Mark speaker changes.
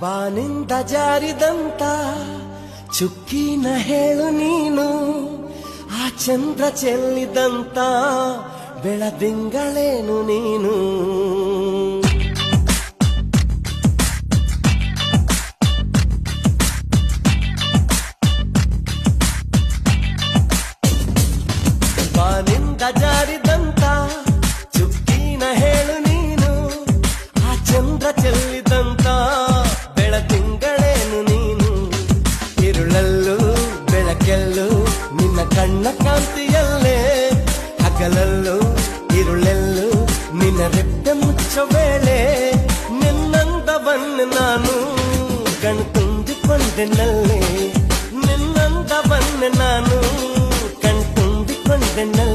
Speaker 1: ಬಾನಿಂದ ಜಾರಿದಂತ ಚುಕ್ಕಿನ ಹೇಳು ನೀನು ಆ ಚಂದ್ರ ಚೆಲ್ಲಿದಂತ ಬೆಳದಿಂಗಳೇನು ನೀನು ಬಾನಿಂದ ಜಾರಿದಂತ ಚುಕ್ಕಿನ ಹೇಳು ನೀನು ಆ ಚಂದ್ರ ಚೆಲ್ಲಿದಂತ ನಿನ್ನ ಕಣ್ಣ ಕಾಂತಿಯಲ್ಲೇ ಹಗಲಲ್ಲೂ ಇರುಳೆಲ್ಲೂ ನಿನ್ನ ರೆಪ್ಪೆ ಮುಚ್ಚ ವೇಳೆ ನಿನ್ನಂದವನ್ನು ನಾನು ಕಣ್ತುಂಬಿಕೊಂಡೆನಲ್ಲೇ ನಿನ್ನಂದವನ್ನು ನಾನು ಕಣ್ತುಂಬಿಕೊಂಡೆನಲ್ಲೇ